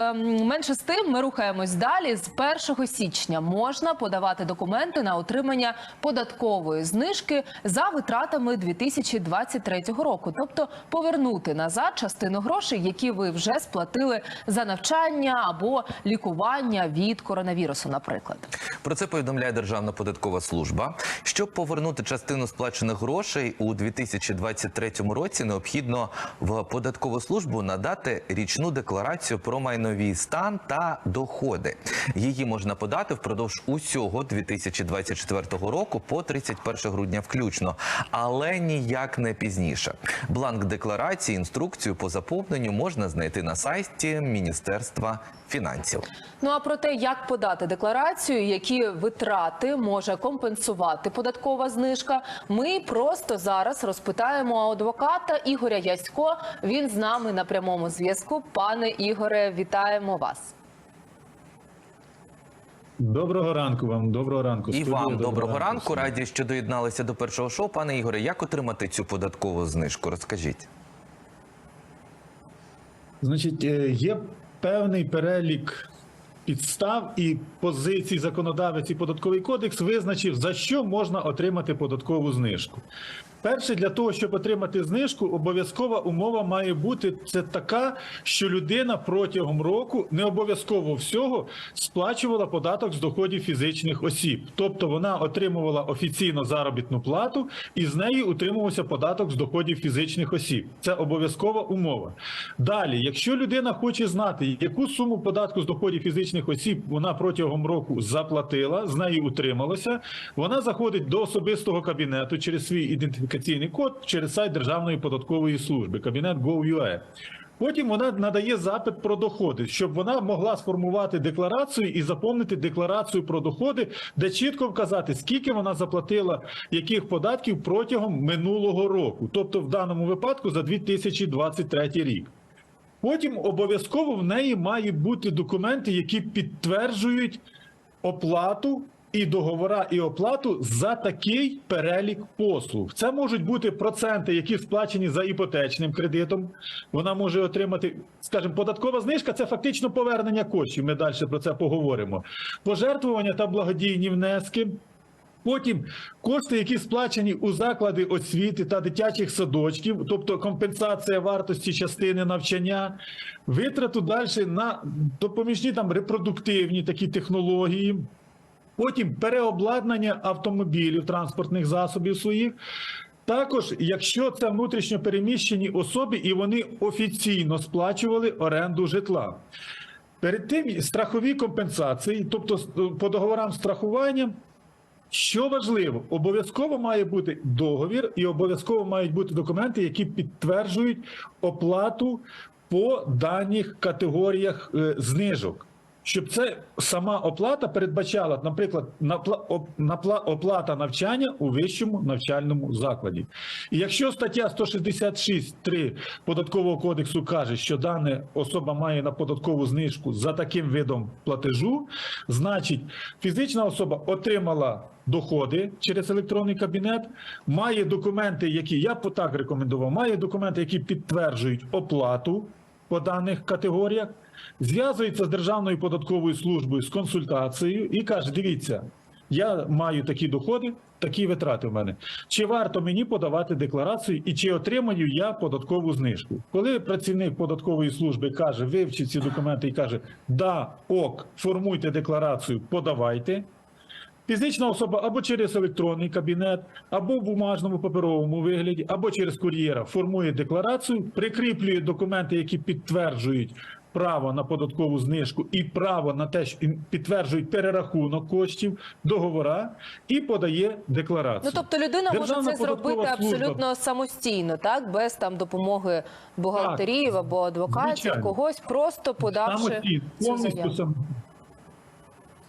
Ем, Менше з тим, ми рухаємось далі. З 1 січня можна подавати документи на отримання податкової знижки за витратами 2023 року, тобто повернути назад частину грошей, які ви вже сплатили за навчання або лікування від коронавірусу, наприклад. Про це повідомляє Державна податкова служба. Щоб повернути частину сплачених грошей у 2023 році, необхідно в податкову службу надати річну декларацію про майновий стан та доходи. Її можна подати впродовж усього 2024 року по 31 грудня включно, але ніяк не пізніше. Бланк декларації, інструкцію по заповненню можна знайти на сайті Міністерства фінансів. Ну а про те, як подати декларацію, які витрати може компенсувати податкова знижка, ми просто зараз розпитаємо адвоката Ігоря Ясько. Він з нами на прямому зв'язку. Пане Ігоре, вітаємо вас. Доброго ранку вам, доброго ранку. І Студія, вам доброго ранку. всім. Раді, що доєдналися до першого шоу. Пане Ігоре, як отримати цю податкову знижку? Розкажіть. Значить, е, є певний перелік підстав і позицій законодавець і податковий кодекс визначив, за що можна отримати податкову знижку. Перше, для того, щоб отримати знижку, обов'язкова умова має бути це така, що людина протягом року не обов'язково всього сплачувала податок з доходів фізичних осіб. Тобто вона отримувала офіційно заробітну плату і з неї утримувався податок з доходів фізичних осіб. Це обов'язкова умова. Далі, якщо людина хоче знати, яку суму податку з доходів фізичних осіб вона протягом року заплатила, з неї утрималася, вона заходить до особистого кабінету через свій ідентифікаційний код через сайт Державної податкової служби, кабінет Gov.ua. Потім вона надає запит про доходи, щоб вона могла сформувати декларацію і заповнити декларацію про доходи, де чітко вказати, скільки вона заплатила яких податків протягом минулого року, тобто в даному випадку за 2023 рік. Потім обов'язково в неї мають бути документи, які підтверджують оплату і договора і оплату за такий перелік послуг. Це можуть бути проценти, які сплачені за іпотечним кредитом. Вона може отримати, скажімо, податкова знижка це фактично повернення коштів. Ми далі про це поговоримо. Пожертвування та благодійні внески. Потім кошти, які сплачені у заклади освіти та дитячих садочків, тобто компенсація вартості частини навчання, витрату далі на допоміжні там репродуктивні такі технології. Потім переобладнання автомобілів, транспортних засобів своїх. Також, якщо це внутрішньо переміщені особи, і вони офіційно сплачували оренду житла. Перед тим страхові компенсації, тобто по договорам страхування, що важливо, обов'язково має бути договір і обов'язково мають бути документи, які підтверджують оплату по даних категоріях е, знижок. Щоб це сама оплата передбачала, наприклад, оплата навчання у вищому навчальному закладі. І якщо стаття 166.3 податкового кодексу каже, що дана особа має на податкову знижку за таким видом платежу, значить фізична особа отримала доходи через електронний кабінет, має документи, які я так рекомендував, має документи, які підтверджують оплату по даних категоріях, зв'язується з Державною податковою службою з консультацією і каже: дивіться, я маю такі доходи, такі витрати в мене. Чи варто мені подавати декларацію і чи отримаю я податкову знижку? Коли працівник податкової служби каже, вивчить ці документи і каже, да, ок, формуйте декларацію, подавайте. Фізична особа або через електронний кабінет, або в бумажному паперовому вигляді, або через кур'єра формує декларацію, прикріплює документи, які підтверджують право на податкову знижку і право на те, що підтверджують перерахунок коштів, договора, і подає декларацію. Ну тобто людина Державна може це зробити служба- абсолютно самостійно, так без там допомоги бухгалтерів або адвокатів, звичайно. когось, просто подавши Самостійно, цю повністю заяву.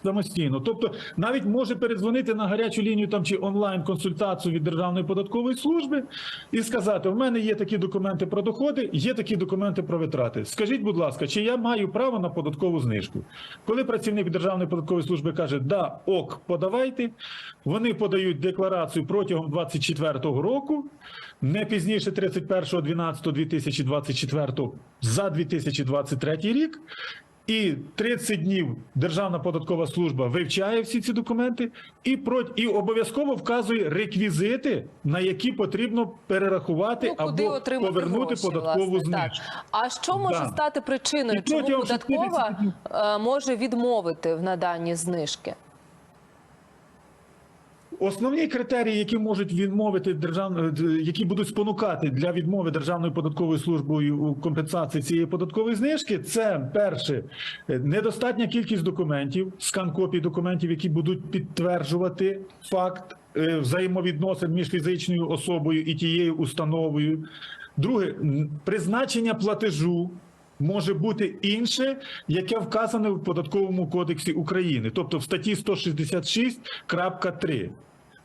Сам. Самостійно, тобто навіть може передзвонити на гарячу лінію там чи онлайн консультацію від Державної податкової служби і сказати: в мене є такі документи про доходи, є такі документи про витрати. Скажіть, будь ласка, чи я маю право на податкову знижку? Коли працівник Державної податкової служби каже, да, ок, подавайте, вони подають декларацію протягом 2024 року, не пізніше 31.12.2024 за 2023 рік. І 30 днів Державна податкова служба вивчає всі ці документи і про і обов'язково вказує реквізити, на які потрібно перерахувати Ну, куди або повернути гроші, податкову власне, так. знижку. А що може Да. стати причиною, І чому податкова 60 е, може відмовити в наданні знижки? Основні критерії, які можуть відмовити держав... які будуть спонукати для відмови Державною податковою службою у компенсації цієї податкової знижки, це перше недостатня кількість документів, скан копій документів, які будуть підтверджувати факт е, взаємовідносин між фізичною особою і тією установою. Друге, призначення платежу може бути інше, яке вказане в податковому кодексі України, тобто в статті 166.3.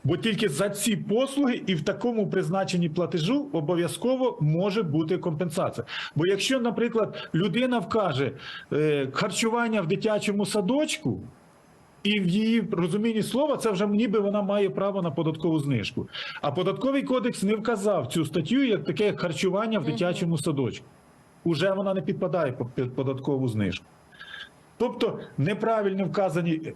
Бо тільки за ці послуги і в такому призначенні платежу обов'язково може бути компенсація. Бо якщо, наприклад, людина вкаже е, харчування в дитячому садочку, і в її розумінні слова це вже ніби вона має право на податкову знижку. А податковий кодекс не вказав цю статтю як таке як харчування в дитячому садочку. Уже вона не підпадає під податкову знижку. Тобто неправильно вказані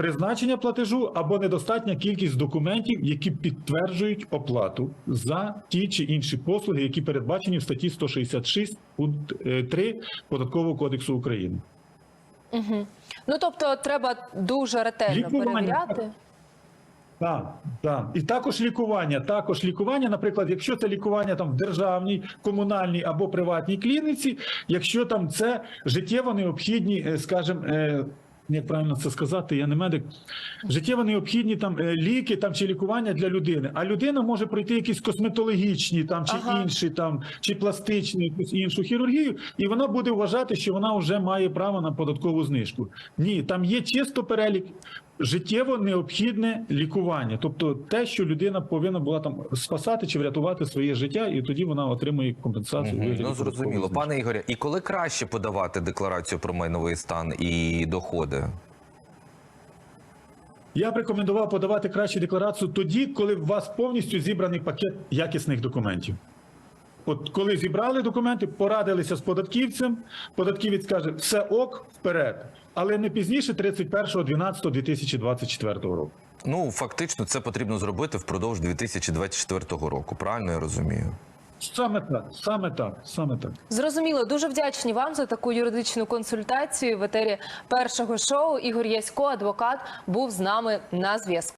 призначення платежу або недостатня кількість документів, які підтверджують оплату за ті чи інші послуги, які передбачені в статті 166 пункт е, 3 Податкового кодексу України. Угу. Ну тобто треба дуже ретельно Лікування. перевіряти. Так, так. І також лікування. Також лікування, наприклад, якщо це лікування там в державній, комунальній або приватній клініці, якщо там це життєво необхідні, е, скажімо, е, як правильно це сказати, я не медик. Життєво необхідні там е, ліки там чи лікування для людини. А людина може пройти якісь косметологічні там чи Ага. інші там чи пластичні якусь іншу хірургію, і вона буде вважати, що вона вже має право на податкову знижку. Ні, там є чисто перелік життєво необхідне лікування, тобто те, що людина повинна була там спасати чи врятувати своє життя, і тоді вона отримує компенсацію. у Мгм. вигляді Ну зрозуміло, пане Ігоря. І коли краще подавати декларацію про майновий стан і доходи? Я б рекомендував подавати краще декларацію тоді, коли у вас повністю зібраний пакет якісних документів. От коли зібрали документи, порадилися з податківцем, податківець каже, все ок, вперед. Але не пізніше 31.12.2024 року. Ну фактично, це потрібно зробити впродовж 2024 року. Правильно я розумію? Саме так, саме так, саме так. Зрозуміло, дуже вдячні вам за таку юридичну консультацію. В етері першого шоу Ігор Ясько, адвокат, був з нами на зв'язку.